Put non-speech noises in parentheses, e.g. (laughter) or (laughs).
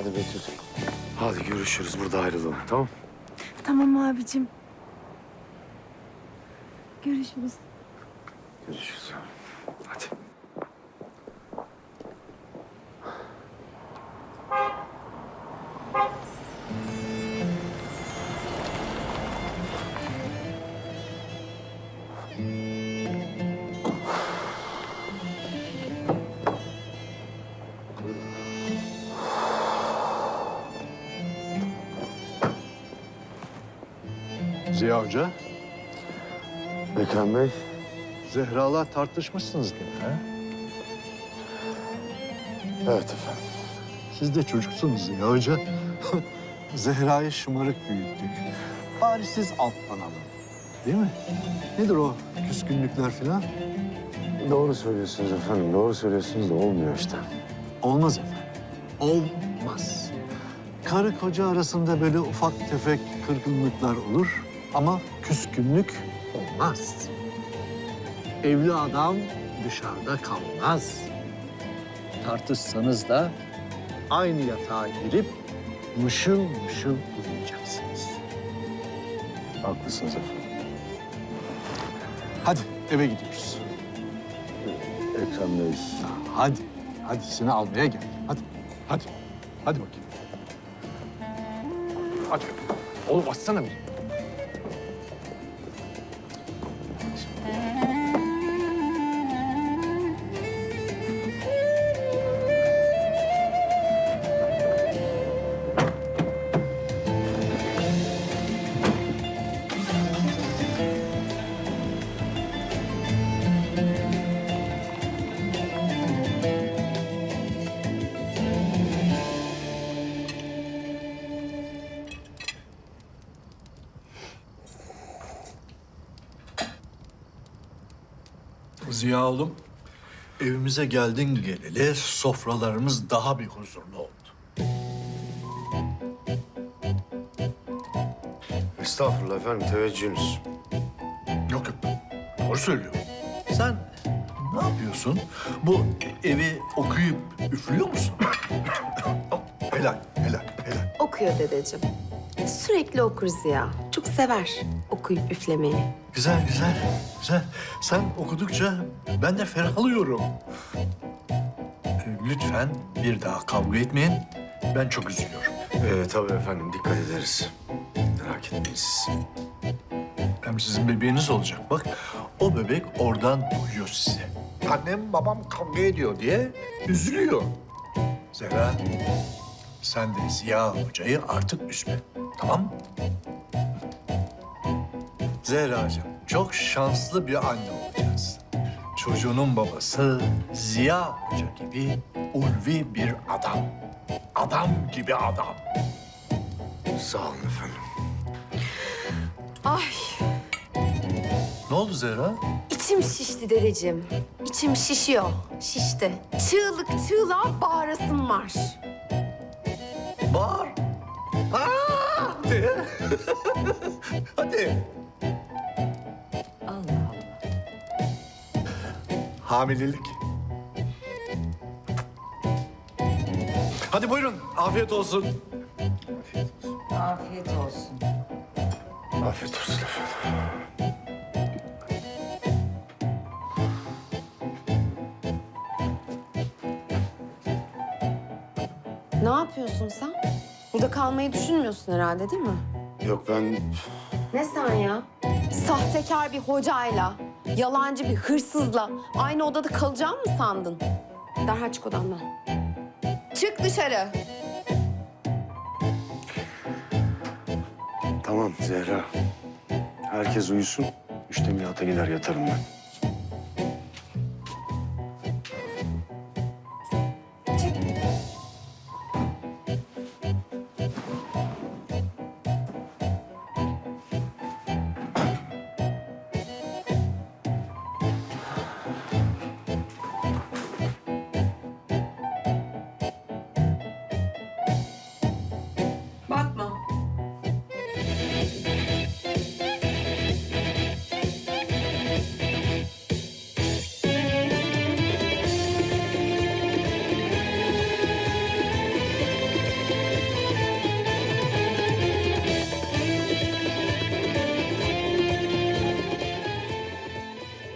Hadi Betül. Hadi görüşürüz burada ayrılalım tamam Tamam abicim. Görüşürüz. Görüşürüz. Hadi. Ziya Hoca, Ekrem Bey. Zehra'la tartışmışsınız gene ha? Evet efendim. Siz de çocuksunuz Ziya Hoca. (laughs) Zehra'yı şımarık büyüttük. Bari siz alttan alın. Değil mi? Nedir o küskünlükler falan? Doğru söylüyorsunuz efendim. Doğru söylüyorsunuz da olmuyor işte. Olmaz efendim. Olmaz. Karı koca arasında böyle ufak tefek kırgınlıklar olur ama küskünlük olmaz. Evli adam dışarıda kalmaz. Tartışsanız da aynı yatağa girip mışıl mışıl uyuyacaksınız. Haklısınız efendim. Hadi eve gidiyoruz. Ekrem Bey. Hadi, hadi seni almaya geldim. Hadi, hadi, hadi bakayım. Aç. Oğlum açsana bir. Ziya oğlum, evimize geldin geleli sofralarımız daha bir huzurlu oldu. Estağfurullah efendim. Teveccühünüz. Yok yok, doğru söylüyor. Sen ne yapıyorsun? Bu evi okuyup üflüyor musun? (coughs) helal, helal, helal. Okuyor dedeciğim. Sürekli okur Ziya. Çok sever okuyup üflemeyi. Güzel, güzel, güzel. Sen okudukça ben de ferahlıyorum. Lütfen bir daha kavga etmeyin. Ben çok üzülüyorum. Ee, tabii efendim. Dikkat ederiz. Merak etmeyin siz. Hem sizin bebeğiniz olacak bak. O bebek oradan duyuyor sizi. Annem babam kavga ediyor diye üzülüyor. Zehra, sen de Ziya Hoca'yı artık üzme. Tamam mı? Zehra'cığım, çok şanslı bir anne olacaksın. Çocuğunun babası Ziya Hoca gibi ulvi bir adam. Adam gibi adam. Sağ olun efendim. Ay Ne oldu Zehra? içim şişti dedeciğim. İçim şişiyor. Şişti. Çığlık çığlığa bağırasım var. Bağır. Aa! De. (laughs) Hadi. Allah Allah. Hamilelik. Hadi buyurun. Afiyet olsun. Afiyet olsun. Afiyet olsun efendim. Yapıyorsun sen? Burada kalmayı düşünmüyorsun herhalde değil mi? Yok ben... Ne sen ya? Sahtekar bir hocayla, yalancı bir hırsızla aynı odada kalacağım mı sandın? Derhal çık odamdan. Çık dışarı. Tamam Zehra. Herkes uyusun. Üçte Milat'a gider yatarım ben.